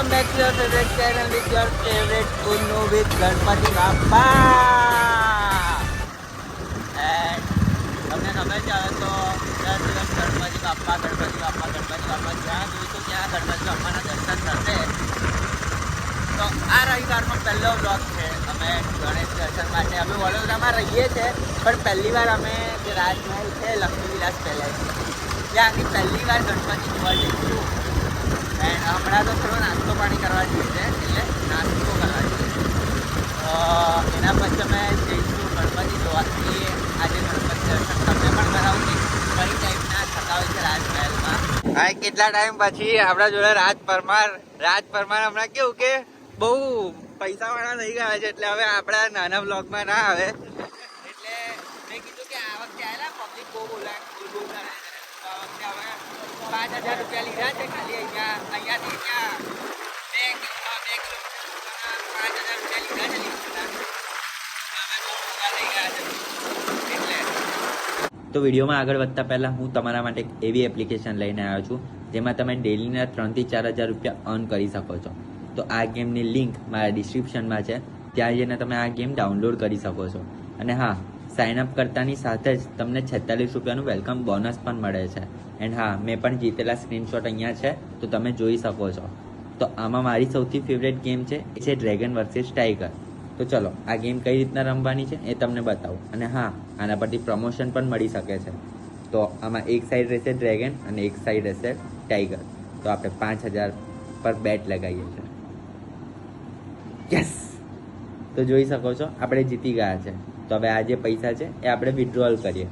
Welcome back to your favourite channel with your favourite Unnu with Ganpati Bappa and તમને ખબર છે, હવે તો દર દિવસ ગણપતિ બાપા ગણપતિ બાપા ગણપતિ બાપા જ્યાં જોઈશું ત્યાં ગણપતિ બાપાના દર્શન થશે. તો આ રવિવારનો પહેલો બ્લોગ છે. અમે ગણેશ દર્શન માટે, અમે વડોદરામાં રહીએ છીએ, પણ પહેલી વાર અમે જે રાજમહેલ છે લક્ષ્મી વિલાસ પેલેસ. ત્યાંથી પહેલી વાર ગણપતિ જોવા જઈશું. હમણાં તો થોડો નાસ્તો પાણી કરવા જઈએ છે એટલે નાસ્તો કરવા જઈએ એના પછી અમે જઈશું ગણપતિ જોવા એ આજે ગણપતિ દર્શન તમને પણ કરાવું કઈ ટાઈપના થતા હોય છે રાજમહેલમાં? હા કેટલા ટાઈમ પછી આપણા જોડે રાજ પરમાર રાજ પરમાર હમણાં કેવું કે બહુ પૈસા વાળા થઈ ગયા છે એટલે હવે આપણા નાના બ્લોગમાં ના આવે. એટલે મેં કીધું કે આ વખતે આવેલા પબ્લિક બહુ બોલા છે આ વખતે હવે પાંચ હજાર રૂપિયા લીધા છે ખાલી અહીંયા, અહીંયાથી ત્યાં બે કિલો બે કિલો પાંચ હજાર રૂપિયા લીધા છે તો વિડીયોમાં આગળ વધતા પહેલાં હું તમારા માટે એક એવી એપ્લિકેશન લઈને આવ્યો છું, જેમાં તમે ડેલીના ત્રણથી ચાર હજાર રૂપિયા અર્ન કરી શકો છો. તો આ ગેમની લિંક મારા ડિસ્ક્રિપ્શનમાં છે. ત્યાં જઈને તમે આ ગેમ ડાઉનલોડ કરી શકો છો. અને હા સાઇન અપ કરતાની સાથે જ તમને છેતાલીસ રૂપિયાનું વેલકમ બોનસ પણ મળે છે. એન્ડ હા, મેં પણ જીતેલા સ્ક્રીનશોટ અહીંયા છે, તો તમે જોઈ શકો છો. તો આમાં મારી સૌથી ફેવરેટ ગેમ છે, એ છે ડ્રેગન વર્સિસ ટાઈગર તો ચલો, આ ગેમ કઈ રીતના રમવાની છે એ તમને બતાવું. અને હા, આના પરથી પ્રમોશન પણ મળી શકે છે. તો આમાં એક સાઈડ રહેશે ડ્રેગન અને એક સાઈડ રહેશે ટાઈગર તો આપણે પાંચ હજાર પર બેટ લગાવીએ છીએ. યસ તો જોઈ શકો છો, આપણે જીતી ગયા છે. તો હવે આ જે પૈસા છે એ આપણે વિડ્રોલ કરીએ.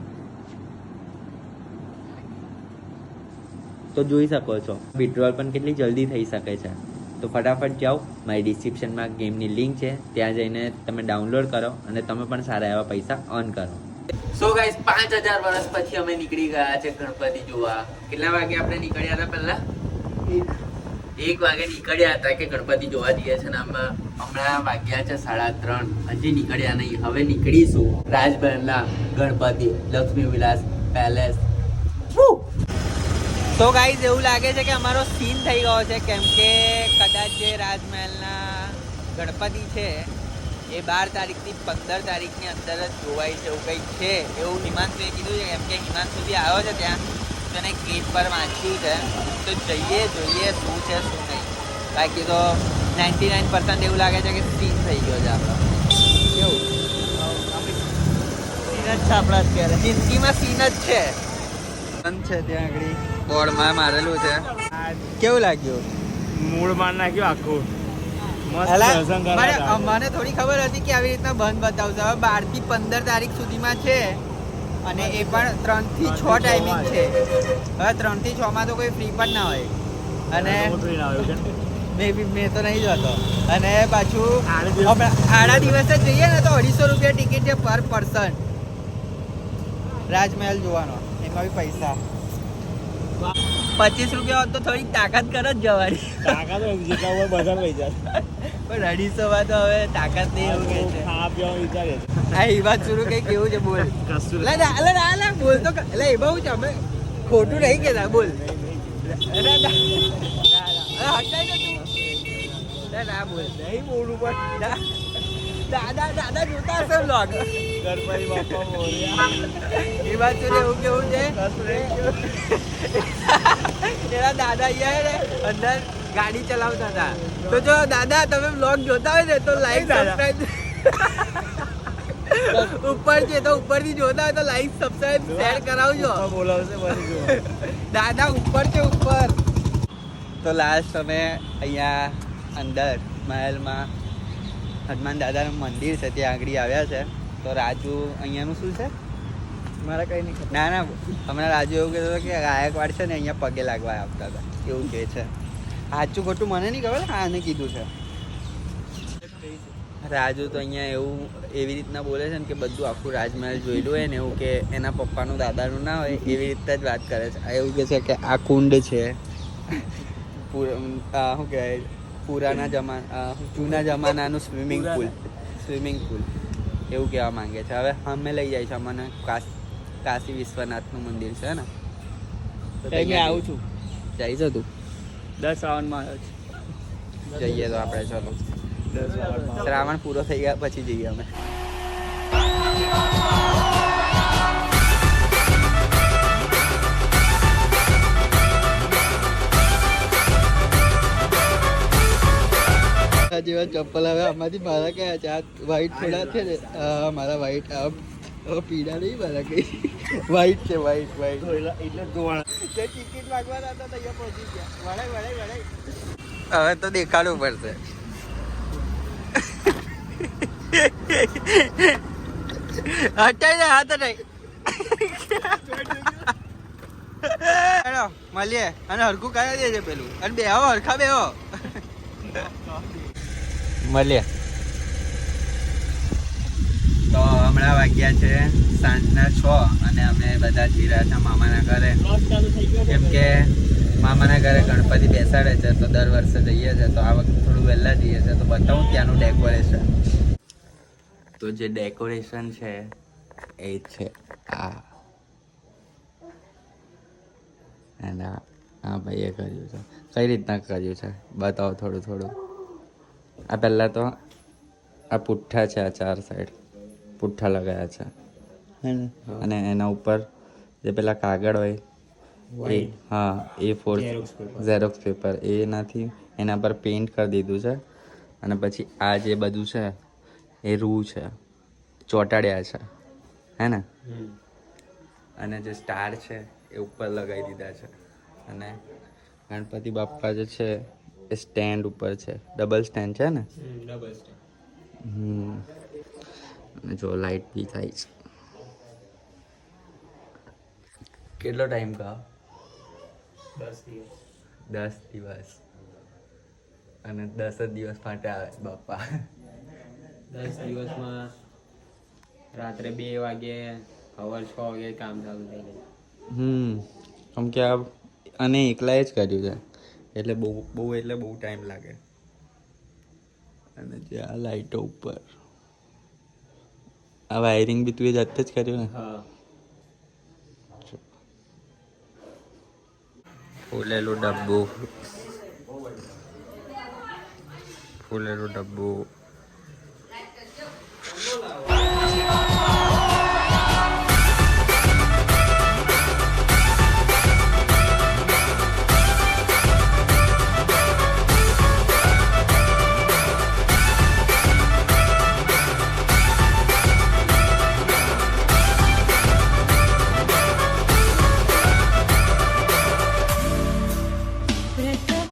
તો જોઈ શકો છો વિડ્રોલ પણ કેટલી જલ્દી થઈ શકે છે. તો ફટાફટ જાઓ મારી ડિસ્ક્રિપ્શનમાં ગેમની લિંક છે ત્યાં જઈને તમે ડાઉનલોડ કરો અને તમે પણ સારા એવા પૈસા અર્ન કરો. સો ગાઈસ પાંચ હજાર વર્ષ પછી અમે નીકળી ગયા છે ગણપતિ જોવા. કેટલા વાગે આપણે નીકળ્યા હતા પહેલા? એક વાગે નીકળ્યા હતા કે ગણપતિ જોવા જઈએ છે ને, આમાં, હમણાં વાગ્યા છે સાડા ત્રણ. હજી નીકળ્યા નહીં. હવે નીકળીશું રાજમહેલના ગણપતિ લક્ષ્મી વિલાસ પેલેસ. તો ગાઈઝ એવું લાગે છે કે અમારો સીન થઈ ગયો છે, કેમ કે કદાચ જે રાજમહેલના ગણપતિ છે, એ બાર તારીખથી પંદર તારીખની અંદર જ જોવાય છે એવું કંઈક છે. એવું હિમાંશુએ કીધું છે, કેમ કે હિમાંશુ બી આવ્યો છે ત્યાં. તો એને ગેટ પર વાંચ્યું છે તો જઈએ જોઈએ શું છે શું નહીં. બાકી તો નાઇન્ટી નાઇન પર્સન્ટ એવું લાગે છે કે સીન થઈ ગયો છે આપણો. કેવું? સીન જ છે આપણા અત્યારે. જિંદગીમાં સીન જ છે. બંધ છે ત્યાં આગળ. બોર્ડમાં મારેલું છે. કેવું લાગ્યું? મૂળ માર નાખ્યું આખું. મને થોડી ખબર હતી કે આવી રીતના બંધ બતાવશે. હવે બારથી પંદર તારીખ સુધીમાં છે. અને એ પણ ત્રણથી છ ટાઈમિંગ છે. હવે ત્રણથી છ માં તો કોઈ ફ્રી પણ ના હોય. અને. મેં બી મેં તો નહીં જતો. અને પાછું આડા દિવસ- હમણાં આડા દિવસે જઈએ ને તો અઢીસો રૂપિયા ટિકિટ છે પર પર્સન રાજમહેલ જોવાનો. એમાં બી પૈસા. પચીસ રૂપિયા હોત તો થોડી તાકાત કર જ જવાની તાકાત જેટલા હોય બધા લઈ જાય પણ અઢીસો માં તો હવે તાકાત નહીં એવું કે છે ખાવા પીવાનું વિચારે છે. આ એ વાત શરૂ કઈ કેવું છે બોલ કશું લે લે લે બોલ તો લે એ બહુ છે અમે ખોટું નહીં કહેતા બોલ ના ના ના ના અરે હટાઈ દે તું ના ના બોલ નહીં બોલું પણ ના. દાદા દાદા જોતા હશે બ્લોગ ગણપતિ બાપા બોલ્યા એ વાત એવું કેવું છે એના દાદા અહીંયા અંદર ગાડી ચલાવતા હતા. તો જો દાદા તમે બ્લોગ જોતા હોય ને તો લાઈક. સબસ્ક્રાઇબ ઉપર છે તો ઉપરથી જોતા હોય તો લાઈક સબસ્ક્રાઇબ શેર કરાવજો. બોલાવશે દાદા ઉપર છે ઉપર. તો લાસ્ટ અમે અહીંયા અંદર મહેલમાં હનુમાન દાદાનું મંદિર છે ત્યાં આગળ આવ્યા છે. તો રાજુ અહીંયાનું શું છે? મારે કઈ નહીં ના ના હમણાં રાજુ એવું કહેતો હતો કે ગાયકવાડ છે ને અહીંયા પગે લાગવા આવતા હતા. એવું કહે છે. સાચું ખોટું મને નહીં ખબર હા આને કીધું છે. રાજુ તો અહીંયા એવું એવી રીતના બોલે છે ને કે બધું આખું રાજમહેલ જોયેલું હોય ને એવું કે એના પપ્પાનું દાદાનું ના હોય એવી રીતના જ વાત કરે છે. એવું કહે છે કે આ કુંડ છે. શું કહેવાય? પુરાના જમાના જૂના જમાનાનું સ્વિમિંગ પુલ. Swimming pool. એવું કહેવા માંગે છે. હવે અમે લઈ જાય છે અમને. કાશ કાશી વિશ્વનાથનું મંદિર છે ને? તો ત્યાં મેં આવું છું. છે તું. દસ શ્રાવણમાં આવ્યો છું જઈએ તો આપણે ચલો. દસ શ્રાવણ પૂરો થઈ ગયા પછી જઈએ અમે. જેવા ચપ્પલ હવે આમાંથી મારા કયા છે? વાઈટ વ્હાઈટ થોડા છે ને? મારા વ્હાઈટ પીળા નહીં મારા કઈ. વ્હાઈટ છે વ્હાઈટ વ્હાઈટ એટલે ધોવાણ. તે ટિકિટ માંગવાના હતા અહીંયા પહોંચી ગયા. વળાય વળાય વળાય હવે તો દેખાડવું પડશે. હટાઈ જાય હાથ નહીં. મળીએ. અને હરખું કયા દે છે પેલું. અને બે આવો હરખા બે મળીએ તો હમણાં વાગ્યા છે સાંજના છ અને અમે બધા જઈ રહ્યા હતા મામાના ઘરે. કેમ કે મામાના ઘરે ગણપતિ બેસાડે છે, તો દર વર્ષે જઈએ છે, તો આ વખતે થોડું વહેલા જઈએ છે, તો બતાવું ત્યાંનું ડેકોરેશન તો જે ડેકોરેશન છે, એ છે આ. અને આ ભાઈએ કર્યું છે. કઈ રીતના કર્યું છે? બતાવો થોડું થોડું. આ પહેલાં તો આ પુઠ્ઠા છે આ ચાર સાઈડ પુઠ્ઠા લગાયા છે? અને એના ઉપર જે પેલા કાગળ હોય એ હા એ ફોર ઝેરોક્સ પેપર એનાથી એના પર પેઇન્ટ કરી દીધું છે. અને પછી આ જે બધું છે એ રૂ છે ચોંટાડ્યા છે. હે ને? અને જે સ્ટાર છે એ ઉપર લગાવી દીધા છે. અને ગણપતિ બાપ્પા જે છે એ સ્ટેન્ડ ઉપર છે. ડબલ સ્ટેન્ડ છે ને? Double hmm. અને જો લાઈટ બી થાય છે. કેટલો ટાઈમ કહો? દસ દિવસ. દસ દિવસ. અને દસ જ દિવસ માટે આવે બાપા. દસ દિવસમાં રાત્રે બે વાગે સવાર છ વાગે કામ ચાલુ થઈ હમ કેમ કે આ અને એકલાએ જ કર્યું છે. એટલે બહુ બહુ એટલે બહુ ટાઈમ લાગે. અને જે આ લાઈટો ઉપર. આ વાયરિંગ બી તું એ જાતે જ કર્યું ને? ફૂલેલું ડબ્બુ. ફૂલેલું ડબ્બુ.